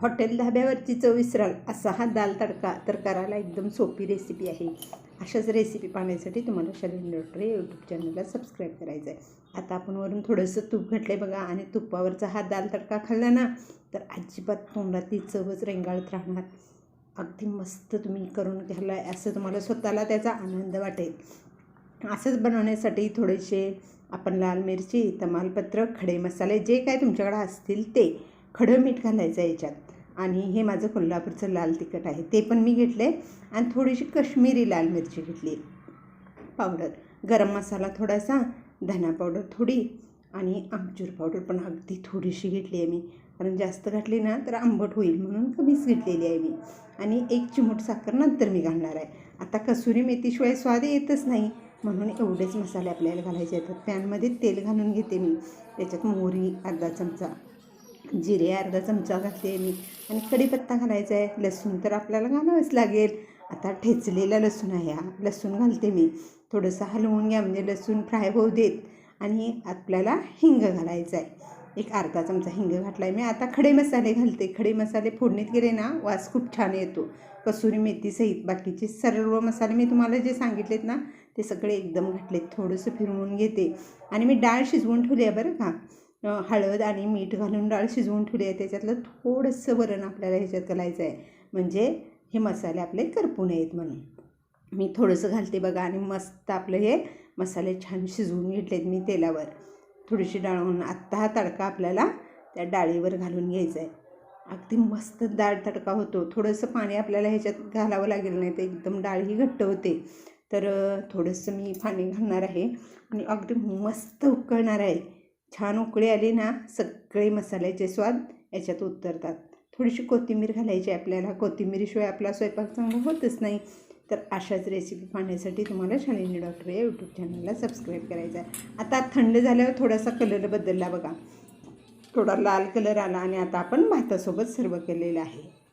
Hotel धाब्यावरची चव विसराल असा हा दाल तडका तर करायला एकदम सोपी रेसिपी आहे. अशाच रेसिपी पाहण्यासाठी तुम्हाला शरीर डॉक्टर यूट्यूब चॅनलला सबस्क्राईब करायचं आहे आता आपण वरून थोडंसं तूप घातलं आहे बघा आणि तुपावरचा हा दाल तडका खाल्ला ना तर अजिबात तोंडात ती चवच रेंगाळत राहणार. अगदी मस्त तुम्ही करून घ्यायला असं तुम्हाला स्वतःला त्याचा आनंद वाटेल. असंच बनवण्यासाठी थोडेसे आपण लाल मिरची तमालपत्र खडे मसाले जे काय तुमच्याकडे असतील ते खडं मीठ घालायचं आहे याच्यात. आणि हे माझं कोल्हापूरचं लाल तिखट आहे. ते पण मी घेतलं. आहे आणि थोडीशी कश्मीरी लाल मिरची घेतली. पावडर. गरम मसाला थोडासा धना पावडर थोडी आणि आमचूर पावडर पण अगदी थोडीशी घेतली आहे मी. कारण जास्त घातली ना तर आंबट होईल म्हणून कमीच घेतलेली आहे मी. आणि एक चिमूट साखर नंतर मी घालणार आहे. आता कसुरी मेथीशिवाय स्वाद येतच नाही. म्हणून एवढेच मसाले आपल्याला घालायचे आहेत. पॅनमध्ये तेल घालून घेते मी. त्याच्यात मोहरी अर्धा चमचा. जिरे अर्धा चमचा घातले मी. आणि कढीपत्ता घालायचा आहे. लसूण तर आपल्याला घालावंच लागेल. आता ठेचलेला लसूण आहे हा. लसूण घालते मी. थोडंसं हलवून घ्या. म्हणजे लसूण फ्राय होऊ देत. आणि आपल्याला हिंग घालायचं आहे. एक अर्धा चमचा हिंग घातला आहे मी. आता खडे मसाले घालते. खडे मसाले फोडणीत गेले ना वास खूप छान येतो. कसुरी मेथीसहित बाकीचे सर्व मसाले मी तुम्हाला जे सांगितलेत ना ते सगळे एकदम घातलेत. थोडंसं फिरवून घेते. आणि मी डाळ शिजवून ठेवली आहे बरं का. हळद आणि मीठ घालून डाळ शिजवून ठेवली आहे त्याच्यातलं थोडंसं वरण आपल्याला ह्याच्यात घालायचं आहे म्हणजे हे मसाले आपले करपू नयेत म्हणून. मी थोडंसं घालते बघा आणि मस्त आपलं हे मसाले छान शिजवून घेतलेत मी तेलावर. थोडीशी डाळ म्हणून आत्ता हा तडका आपल्याला त्या डाळीवर घालून घ्यायचा आहे अगदी मस्त डाळ तडका होतो. थोडंसं पाणी आपल्याला ह्याच्यात घालावं लागेल नाही तर एकदम डाळ ही घट्ट होते. तर थोडंसं मी पाणी घालणार आहे. आणि अगदी मस्त उकळणार आहे. छान उकळी आली ना सगळे मसाल्याचे स्वाद याच्यात उतरतात. थोडीशी कोथिंबीर घालायची आहे आपल्याला. कोथिंबीरीशिवाय आपला स्वयंपाक चांगला होतच नाही. तर अशाच रेसिपी पाहण्यासाठी तुम्हाला शालिनी डॉक्टर या यूट्यूब चॅनलला सबस्क्राईब करायचं आहे आता थंड झाल्यावर थोडासा कलर बदलला बघा. थोडा लाल कलर आला आणि आता आपण भातासोबत सर्व केलेलं आहे.